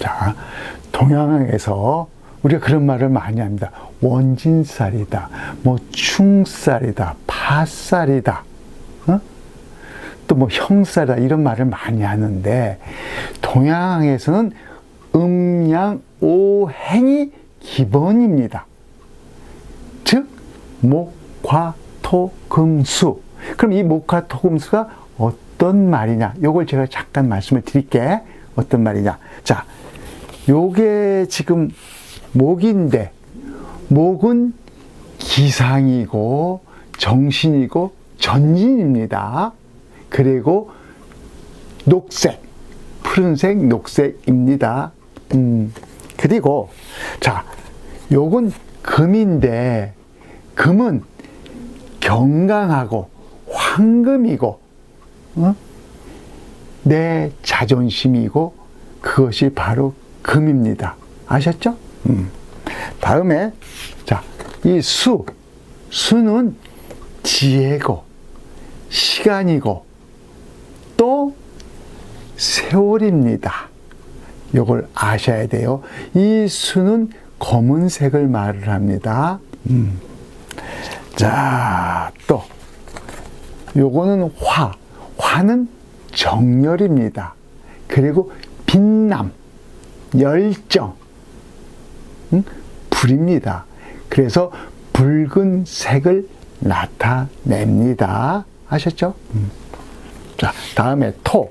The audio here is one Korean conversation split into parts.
자, 동양에서 우리가 그런 말을 많이 합니다. 원진살이다, 뭐 충살이다, 파살이다, 어? 또뭐 형살이다 이런 말을 많이 하는데 동양에서는 음양 오행이 기본입니다. 즉 목화 토 금수. 그럼 이 목화 토 금수가 어떤 말이냐? 요걸 제가 잠깐 말씀을 드릴게. 어떤 말이냐? 자, 요게 지금 목인데 목은 기상이고 정신이고 전진입니다. 그리고 녹색, 푸른색, 녹색입니다. 음, 그리고 자, 요건 금인데 금은 경강하고 황금이고 어? 내 자존심이고 그것이 바로 금입니다. 아셨죠? 음. 다음에 자, 이 수, 수는 지혜고 시간이고 또 세월입니다. 요걸 아셔야 돼요. 이 수는 검은색을 말을 합니다. 음. 자, 또 요거는 화. 화는 정열입니다. 그리고 빛남, 열정, 음? 불입니다. 그래서 붉은색을 나타냅니다. 아셨죠? 음. 자, 다음에 토.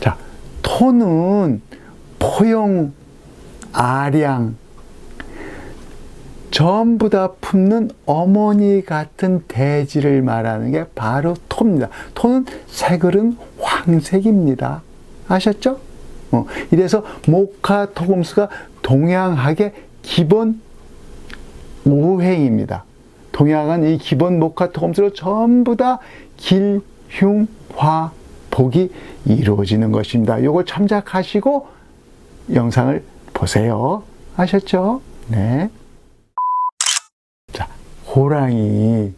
자, 토는 포용, 아량, 전부 다 품는 어머니 같은 대지를 말하는 게 바로 토입니다. 토는 색을은 황색입니다. 아셨죠? 어, 이래서 목화 토금수가 동양학의 기본 오행입니다. 동양은 이 기본 목화 토금수로 전부 다 길, 흉, 화, 복이 이루어지는 것입니다. 요걸 참작하시고 영상을 보세요. 아셨죠? 네. 자, 호랑이.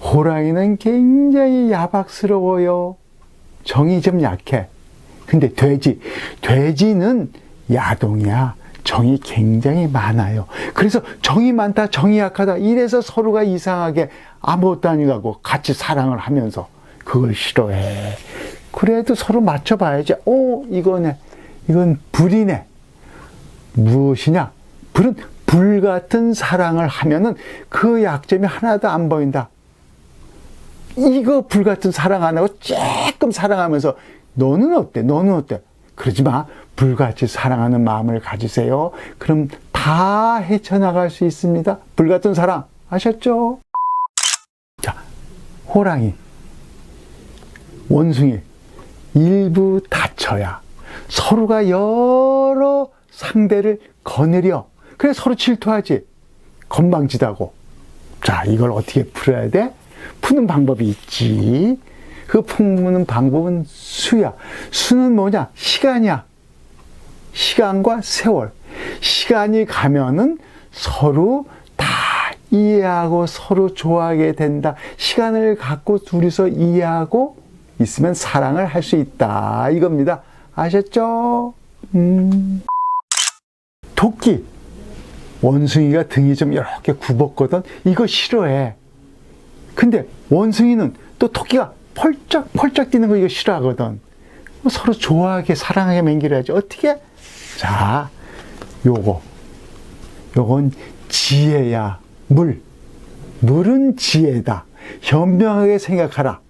호랑이는 굉장히 야박스러워요. 정이 좀 약해. 근데 돼지. 돼지는 야동이야. 정이 굉장히 많아요. 그래서 정이 많다, 정이 약하다. 이래서 서로가 이상하게 아무것도 아니고 같이 사랑을 하면서 그걸 싫어해. 그래도 서로 맞춰봐야지. 오, 이거네. 이건 불이네. 무엇이냐? 불은 불 같은 사랑을 하면은 그 약점이 하나도 안 보인다. 이거 불 같은 사랑 안 하고 조금 사랑하면서 너는 어때? 너는 어때? 그러지 마. 불같이 사랑하는 마음을 가지세요. 그럼 다 헤쳐나갈 수 있습니다. 불 같은 사랑. 아셨죠? 자, 호랑이, 원숭이, 일부 다쳐야 서로가 여러 상대를 거느려. 그래 서로 질투하지. 건방지다고. 자, 이걸 어떻게 풀어야 돼? 푸는 방법이 있지. 그 푸는 방법은 수야. 수는 뭐냐? 시간이야. 시간과 세월. 시간이 가면은 서로 다 이해하고 서로 좋아하게 된다. 시간을 갖고 둘이서 이해하고 있으면 사랑을 할 수 있다. 이겁니다. 아셨죠? 음. 토끼. 원숭이가 등이 좀 이렇게 굽었거든. 이거 싫어해. 근데 원숭이는 또 토끼가 펄쩍 펄쩍 뛰는 거 이거 싫어하거든. 서로 좋아하게 사랑하게 맹기해야지. 어떻게? 자, 요거. 요건 지혜야. 물. 물은 지혜다. 현명하게 생각하라.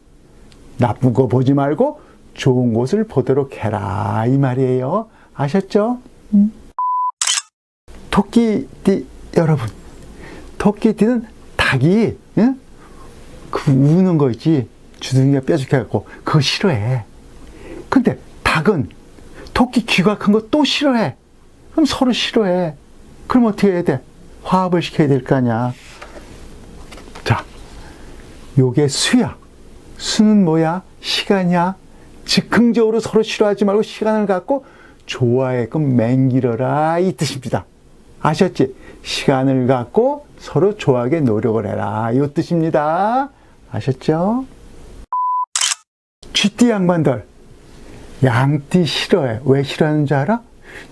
나쁜 거 보지 말고 좋은 곳을 보도록 해라. 이 말이에요. 아셨죠? 음. 토끼띠 여러분. 토끼띠는 닭이 응? 그 우는 거 있지. 주둥이가 뾰족해갖고 그거 싫어해. 근데 닭은 토끼 귀가 큰 거 또 싫어해. 그럼 서로 싫어해. 그럼 어떻게 해야 돼? 화합을 시켜야 될 거 아니야. 자, 요게 수야. 수는 뭐야? 시간이야. 즉흥적으로 서로 싫어하지 말고 시간을 갖고 좋아해끔 맹기러라 이 뜻입니다. 아셨지? 시간을 갖고 서로 좋아하게 노력을 해라 이 뜻입니다. 아셨죠? 쥐띠 양반들 양띠 싫어해. 왜 싫어하는 줄 알아?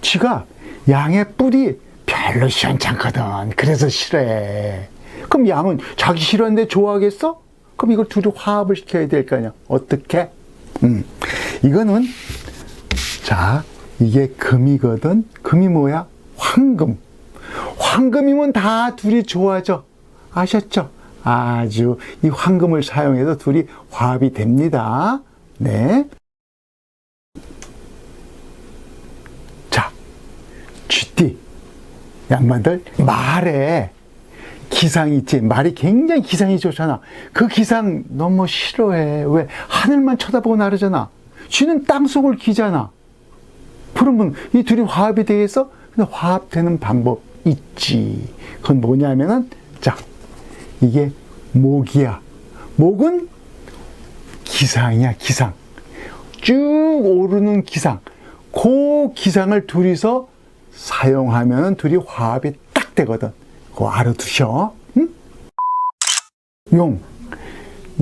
지가 양의 뿔이 별로 시원찮거든. 그래서 싫어해. 그럼 양은 자기 싫어하는데 좋아하겠어? 그럼 이걸 둘이 화합을 시켜야 될 거 아니야. 어떻게? 음, 이거는 자 이게 금이거든. 금이 뭐야? 황금. 황금이면 다 둘이 좋아져. 아셨죠? 아주 이 황금을 사용해서 둘이 화합이 됩니다. 네. 자, 쥐띠 양반들 말에 기상 있지. 말이 굉장히 기상이 좋잖아. 그 기상 너무 싫어해. 왜? 하늘만 쳐다보고 나르잖아. 쥐는 땅속을 기잖아. 그러면 이 둘이 화합이 되겠어? 화합되는 방법 있지. 그건 뭐냐면은, 자, 이게 목이야. 목은 기상이야, 기상. 쭉 오르는 기상. 그 기상을 둘이서 사용하면 둘이 화합이 딱 되거든. 그거 알아두셔. 응? 용.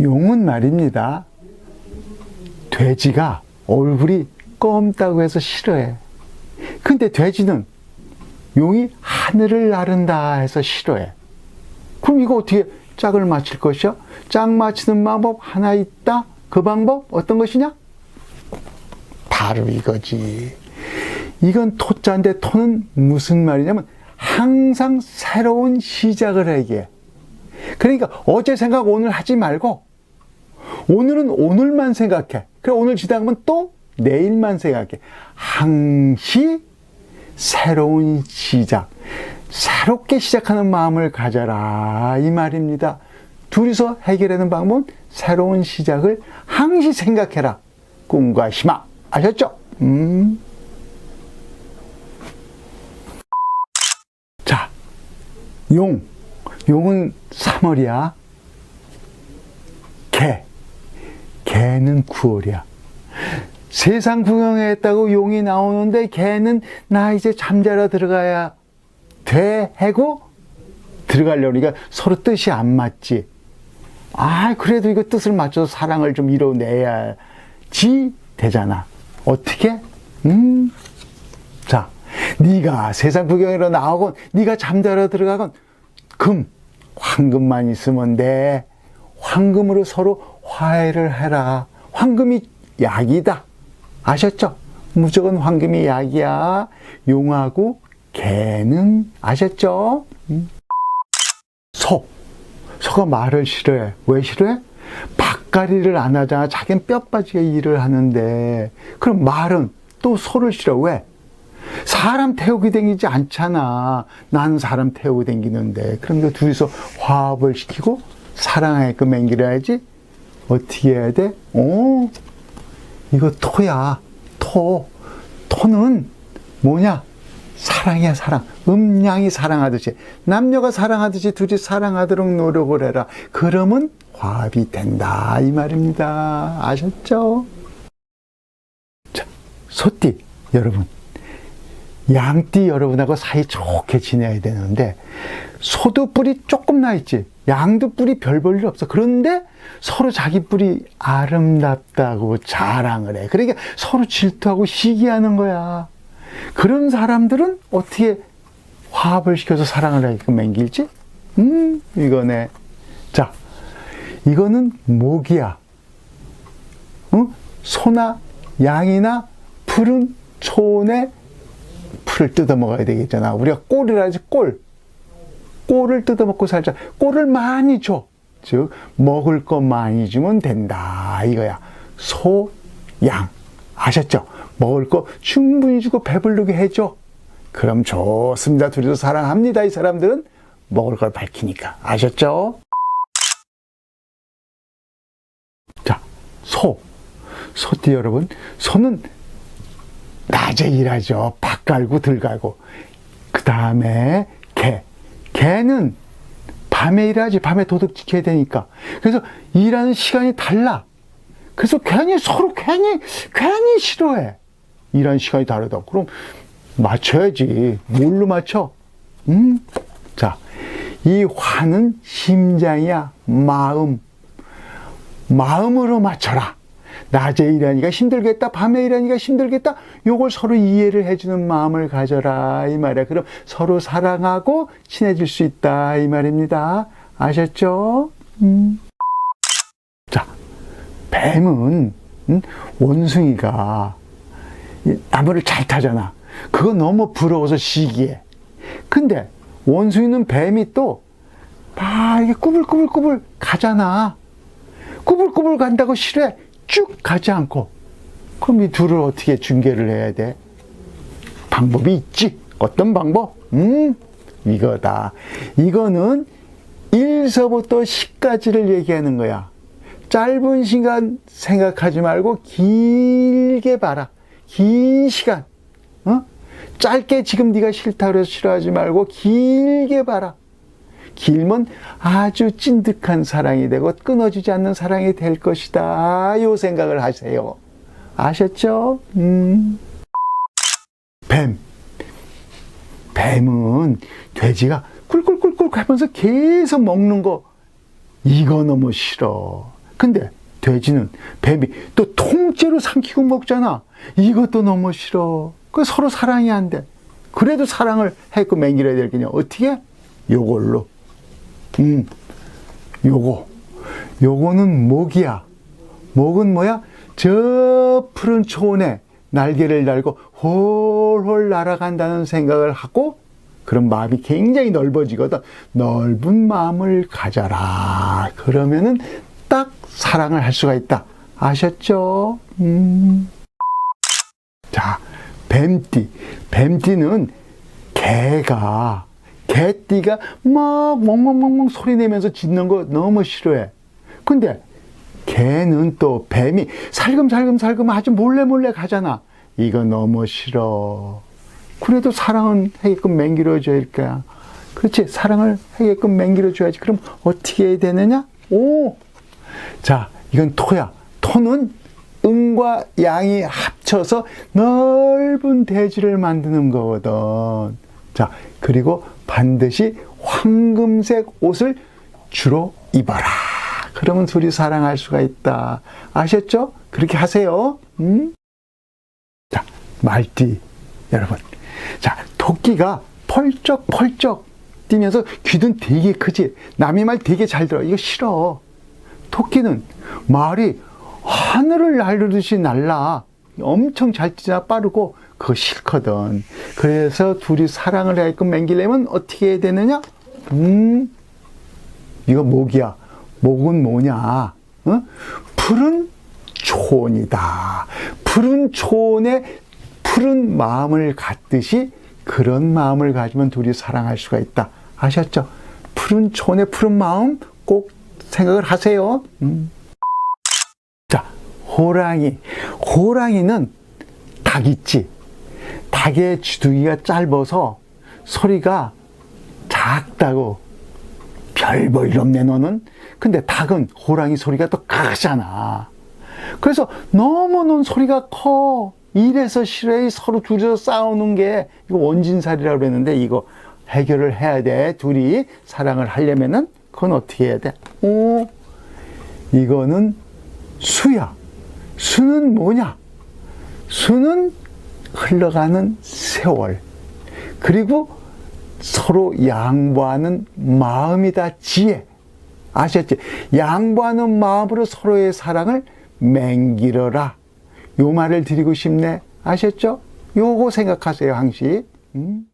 용은 말입니다. 돼지가 얼굴이 검다고 해서 싫어해. 근데 돼지는 용이 하늘을 나른다 해서 싫어해. 그럼 이거 어떻게 짝을 맞출 것이야? 짝 맞추는 방법 하나 있다. 그 방법 어떤 것이냐? 바로 이거지. 이건 토자인데 토는 무슨 말이냐면 항상 새로운 시작을 하게. 그러니까 어제 생각 오늘 하지 말고 오늘은 오늘만 생각해. 그래 오늘 지나가면 또 내일만 생각해. 항시 새로운 시작. 새롭게 시작하는 마음을 가져라. 이 말입니다. 둘이서 해결하는 방법은 새로운 시작을 항시 생각해라. 꿈과 희망. 아셨죠? 음. 자, 용. 용은 3월이야. 개. 개는 9월이야. 세상 구경했다고 용이 나오는데 개는 나 이제 잠자러 들어가야 돼 하고 들어가려니까 서로 뜻이 안 맞지. 아, 그래도 이거 뜻을 맞춰서 사랑을 좀 이뤄내야지 되잖아. 어떻게? 음. 자, 네가 세상 구경으로 나오건 네가 잠자러 들어가건 금, 황금만 있으면 돼. 황금으로 서로 화해를 해라. 황금이 약이다. 아셨죠? 무조건 황금이 약이야. 용하고 개는 아셨죠? 음. 소. 소가 말을 싫어해. 왜 싫어해? 밥가리를 안 하잖아. 자기는 뼈 빠지게 일을 하는데. 그럼 말은 또 소를 싫어. 왜? 사람 태우게 댕기지 않잖아. 난 사람 태우고 댕기는데. 이 둘이서 화합을 시키고 사랑하게끔 맹기려야지. 어떻게 해야 돼? 오, 이거 토야. 토. 토는 뭐냐? 사랑이야, 사랑. 음양이 사랑하듯이. 남녀가 사랑하듯이 둘이 사랑하도록 노력을 해라. 그러면 화합이 된다. 이 말입니다. 아셨죠? 자, 소띠, 여러분. 양띠 여러분하고 사이 좋게 지내야 되는데, 소도 뿔이 조금 나 있지. 양도 뿔이 별 볼 일 없어. 그런데 서로 자기 뿔이 아름답다고 자랑을 해. 그러니까 서로 질투하고 시기하는 거야. 그런 사람들은 어떻게 화합을 시켜서 사랑을 하게끔 맹길지? 음, 이거네. 자, 이거는 목이야. 어? 소나 양이나 풀은 초원에 풀을 뜯어 먹어야 되겠잖아. 우리가 꼴이라지 꼴. 꼴을 뜯어 먹고 살자. 꼴을 많이 줘. 즉, 먹을 거 많이 주면 된다. 이거야. 소, 양. 아셨죠? 먹을 거 충분히 주고 배부르게 해줘. 그럼 좋습니다. 둘이서 사랑합니다. 이 사람들은 먹을 걸 밝히니까. 아셨죠? 자, 소. 소띠 여러분. 소는 낮에 일하죠. 밥 갈고 들 갈고. 그 다음에 개. 개는 밤에 일하지. 밤에 도둑 지켜야 되니까. 그래서 일하는 시간이 달라. 그래서 괜히 서로 괜히, 괜히 싫어해. 일하는 시간이 다르다. 그럼 맞춰야지. 뭘로 맞춰? 음? 자, 이 화는 심장이야. 마음. 마음으로 맞춰라. 낮에 일하니까 힘들겠다, 밤에 일하니까 힘들겠다. 요걸 서로 이해를 해주는 마음을 가져라 이 말이야. 그럼 서로 사랑하고 친해질 수 있다 이 말입니다. 아셨죠? 음. 자, 뱀은 음, 원숭이가 이 나무를 잘 타잖아. 그거 너무 부러워서 시기해. 근데 원숭이는 뱀이 또 막 이게 꾸불꾸불꾸불 가잖아. 꾸불꾸불 간다고 싫어해. 쭉 가지 않고. 그럼 이 둘을 어떻게 중계를 해야 돼? 방법이 있지. 어떤 방법? 음, 이거다. 이거는 1서부터 10까지를 얘기하는 거야. 짧은 시간 생각하지 말고 길게 봐라. 긴 시간. 어? 짧게 지금 네가 싫다 그래서 싫어하지 말고 길게 봐라. 길면 아주 찐득한 사랑이 되고 끊어지지 않는 사랑이 될 것이다. 요 생각을 하세요. 아셨죠? 음. 뱀. 뱀은 돼지가 꿀꿀꿀꿀 하면서 계속 먹는 거 이거 너무 싫어. 근데 돼지는 뱀이 또 통째로 삼키고 먹잖아. 이것도 너무 싫어. 그 서로 사랑이 안 돼. 그래도 사랑을 했고 맹기려야 될 거냐. 어떻게? 요걸로. 음, 요거. 요거는 목이야. 목은 뭐야? 저 푸른 초원에 날개를 달고 홀홀 날아간다는 생각을 하고 그런 마음이 굉장히 넓어지거든. 넓은 마음을 가져라. 그러면은 딱 사랑을 할 수가 있다. 아셨죠? 음. 자, 뱀띠. 뱀띠는 개가, 개띠가 막 멍멍멍멍 소리 내면서 짖는 거 너무 싫어해. 근데 개는 또 뱀이 살금살금살금 아주 몰래몰래 가잖아. 이거 너무 싫어. 그래도 사랑은 하게끔 맹기려줘야 거야. 그렇지. 사랑을 하게끔 맹기려줘야지. 그럼 어떻게 해야 되느냐? 오! 자, 이건 토야. 토는 음과 양이 합쳐서 넓은 대지를 만드는 거거든. 자, 그리고 반드시 황금색 옷을 주로 입어라. 그러면 둘이 사랑할 수가 있다. 아셨죠? 그렇게 하세요. 음? 자, 말띠. 여러분. 자, 토끼가 펄쩍펄쩍 뛰면서 귀는 되게 크지. 남의 말 되게 잘 들어. 이거 싫어. 토끼는 말이 하늘을 날르듯이 날라. 엄청 잘 뛰잖아. 빠르고. 그거 싫거든. 그래서 둘이 사랑을 하게끔 맹기려면 어떻게 해야 되느냐? 음, 이거 목이야. 목은 뭐냐? 어? 푸른 초원이다. 푸른 초원에 푸른 마음을 갖듯이 그런 마음을 가지면 둘이 사랑할 수가 있다. 아셨죠? 푸른 초원의 푸른 마음 꼭 생각을 하세요. 음. 자, 호랑이. 호랑이는 닭 있지. 닭의 주둥이가 짧아서 소리가 작다고 별볼일 없네 너는. 근데 닭은 호랑이 소리가 또 크잖아. 그래서 너무 넌 소리가 커. 이래서 싫어해. 서로 둘이서 싸우는 게 이거 원진살이라고 그랬는데 이거 해결을 해야 돼. 둘이 사랑을 하려면은 그건 어떻게 해야 돼? 오, 이거는 수야. 수는 뭐냐? 수는 흘러가는 세월. 그리고 서로 양보하는 마음이다. 지혜. 아셨지? 양보하는 마음으로 서로의 사랑을 맹기러라. 요 말을 드리고 싶네. 아셨죠? 요거 생각하세요, 항시. 음?